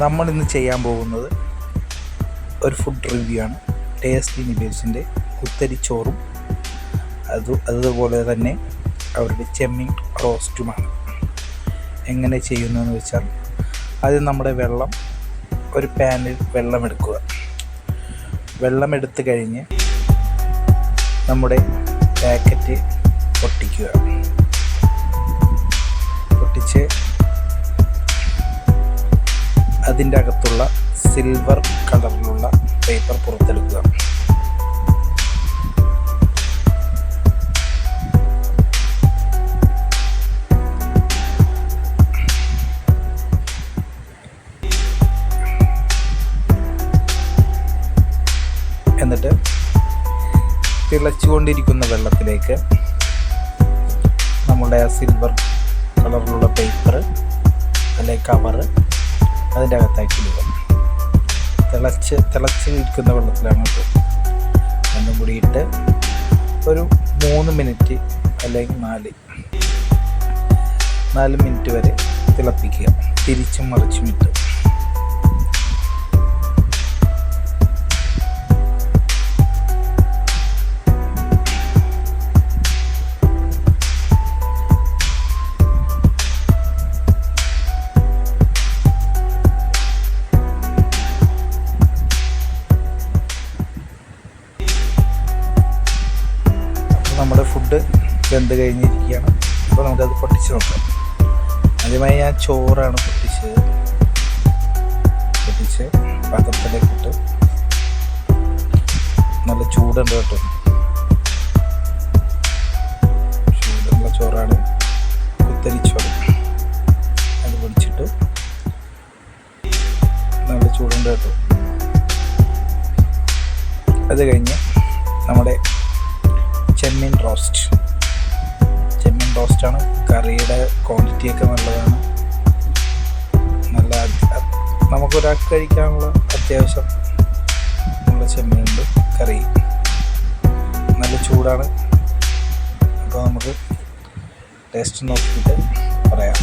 നമ്മളിന്ന് ചെയ്യാൻ പോകുന്നത് ഒരു ഫുഡ് റിവ്യൂ ആണ്. ടേസ്റ്റി നിബേഴ്സിന്റെ കുത്തരിച്ചോറും അത് അതുപോലെ തന്നെ അവരുടെ ചെമ്മീൻ റോസ്റ്റുമാണ് എങ്ങനെ ചെയ്യുന്നതെന്ന് വെച്ചാൽ ആദ്യം നമ്മുടെ വെള്ളം ഒരു പാനിൽ വെള്ളം എടുക്കുക. വെള്ളം കഴിഞ്ഞ് നമ്മുടെ പാക്കറ്റ് പൊട്ടിക്കുക. പൊട്ടിച്ച് അതിന്റെ അകത്തുള്ള സിൽവർ കളറിലുള്ള പേപ്പർ പുറത്തെടുക്കുക. എന്നിട്ട് തിളച്ചുകൊണ്ടിരിക്കുന്ന വെള്ളത്തിലേക്ക് നമ്മുടെ ആ സിൽവർ കളറിലുള്ള പേപ്പർ അല്ലെങ്കിൽ കവറ് അതിന്റെ അകത്താക്കി ഇടുക. തിളച്ച് തിളച്ച് നിൽക്കുന്ന വെള്ളത്തിലാണ് ഇട്ടത് രണ്ടും കൂടി ഇട്ട് ഒരു മൂന്ന് മിനിറ്റ് അല്ലെങ്കിൽ നാല് നാല് മിനിറ്റ് വരെ തിളപ്പിക്കുക. തിരിച്ചും മറിച്ചും ഇട്ട്. നമ്മുടെ ഫുഡ് വെന്ത് കഴിഞ്ഞിരിക്കുകയാണ്. അപ്പോൾ നമുക്കത് പൊട്ടിച്ച് നോക്കാം. ആദ്യമായി ഞാൻ ചോറാണ് പൊട്ടിച്ചത്. പൊട്ടിച്ച് പാത്രത്തിലേക്ക് ഇട്ട് നല്ല ചൂടുണ്ട് കേട്ടോ. ചൂടുള്ള ചോറാണ് കുത്തരിച്ചോറ് അത് പൊടിച്ചിട്ട് നല്ല ചൂടുണ്ട് കേട്ടോ. അത് കഴിഞ്ഞ് നമ്മുടെ ചെമ്മീൻ റോസ്റ്റ്. ചെമ്മീൻ റോസ്റ്റാണ്. കറിയുടെ ക്വാണ്ടിറ്റി ഒക്കെ നല്ലതാണ്. നല്ല നമുക്കൊരാൾക്ക് കഴിക്കാനുള്ള അത്യാവശ്യം നമ്മുടെ ചെമ്മീനുണ്ട് കറി. നല്ല ചൂടാണ്. അപ്പോൾ നമുക്ക് ടേസ്റ്റ് നോക്കിയിട്ട് പറയാം.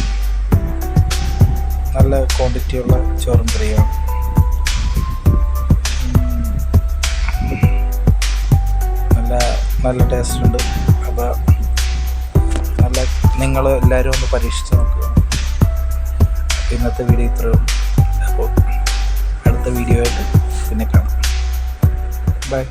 നല്ല ക്വാണ്ടിറ്റിയുള്ള ചോറും കറിയാണ് നല്ല ടേസ്റ്റ് ഉണ്ട്. അപ്പോൾ നല്ല നിങ്ങൾ എല്ലാവരും ഒന്ന് പരീക്ഷിച്ച് നോക്കുക ഇന്നത്തെ വീഡിയോ ഇത്രയും അപ്പോൾ അടുത്ത വീഡിയോ ആയിട്ട് പിന്നെ കാണാം. ബൈ